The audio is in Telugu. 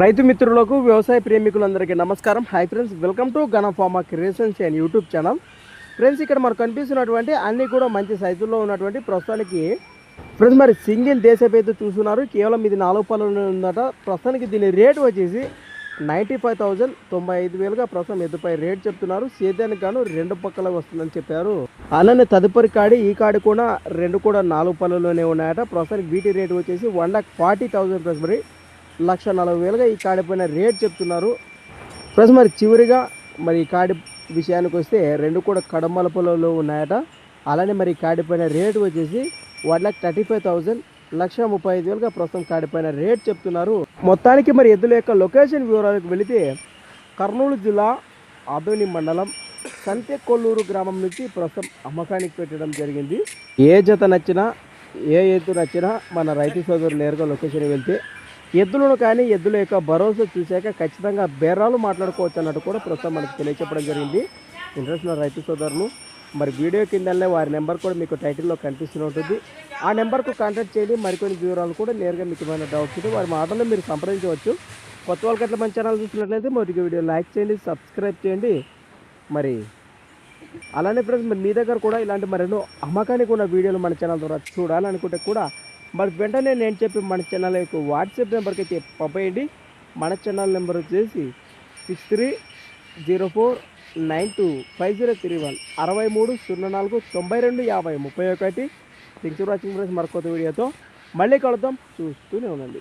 రైతు మిత్రులకు వ్యవసాయ ప్రేమికులందరికీ నమస్కారం. Hi friends welcome to Gana farmer creations and YouTube channel friends ఇక్కడ మనకు కనిపిస్తున్నటువంటి అన్నీ కూడా మంచి సైజుల్లో ఉన్నటువంటి ప్రస్తుతానికి ఫ్రెండ్స్ మరి సింగిల్ దేశపేద చూస్తున్నారు. కేవలం ఇది నాలుగు పనులు ఉందట. ప్రస్తుతానికి దీని రేట్ వచ్చేసి నైంటీ ఫైవ్ థౌజండ్ తొంభై ఐదు వేలుగా ప్రస్తుతం ఎద్దుపై రేట్ చెప్తున్నారు. సేద్యానికి గాను రెండు పక్కల వస్తుందని చెప్పారు. అలానే తదుపరి కాడి ఈ కాడి కూడా రెండు కూడా నాలుగు పనుల్లోనే ఉన్నాయట. ప్రస్తుతానికి వీటి రేట్ వచ్చేసి one lakh forty thousand plus మరి లక్ష నలభై వేలుగా ఈ కాడి పైన రేట్ చెప్తున్నారు. ప్లస్ మరి చివరిగా మరి ఈ కాడి విషయానికి వస్తే రెండు కూడా కడమల పొలంలో ఉన్నాయట. అలానే మరి కాడిపోయిన కాడి పైన వచ్చేసి one lakh thirty five thousand లక్ష ముప్పై ఐదు వేలుగా ప్రస్తుతం కాడిపోయిన రేట్ చెప్తున్నారు. మొత్తానికి మరి ఎద్దుల యొక్క లొకేషన్ వివరాలకు వెళితే కర్నూలు జిల్లా ఆదోని మండలం సంతేకొల్లూరు గ్రామం నుంచి ప్రస్తుతం అమ్మకానికి పెట్టడం జరిగింది. ఏ జత నచ్చినా ఏ ఎద్దు నచ్చినా మన రైతు సోదరులు నేరుగా లొకేషన్ వెళ్తే ఎద్దులను కానీ ఎద్దుల యొక్క భరోసా చూశాక ఖచ్చితంగా బేరాలు మాట్లాడుకోవచ్చు అన్నట్టు కూడా ప్రస్తుతం మనకు తెలియచెప్పడం జరిగింది. ఇంట్రెస్ట్ రైతు సోదరులు మరి వీడియో కిందనే వారి నెంబర్ కూడా మీకు టైటిల్లో కనిపిస్తూనే ఉంటుంది. ఆ నెంబర్కు కాంటాక్ట్ చేయండి. మరికొన్ని వివరాలు కూడా నేరుగా మీకు ఏమైనా డౌట్స్ ఉంటే వారి మాటల్లో మీరు సంప్రదించవచ్చు. కొత్త వాళ్ళకి అట్లా మన ఛానల్ చూసినట్లయితే మొదటి వీడియో లైక్ చేయండి సబ్స్క్రైబ్ చేయండి. మరి అలానే ఫ్రెండ్స్ మరి మీ దగ్గర కూడా ఇలాంటి మరెన్నో అమ్మకానికి ఉన్న వీడియోలు మన ఛానల్ ద్వారా చూడాలనుకుంటే కూడా మరి వెంటనే నేను చెప్పి మన ఛానల్ యొక్క వాట్సాప్ నెంబర్కి అయితే పంపేయండి. మన ఛానల్ నెంబర్ వచ్చేసి six three zero four nine two five zero three one అరవై మూడు సున్నా నాలుగు తొంభై రెండు యాభై ముప్పై ఒకటి. థింగ్స్ వాచింగ్ ఫ్రెండ్స్ మరొక వీడియోతో మళ్ళీ కలుద్దాం. చూస్తూనే ఉండండి.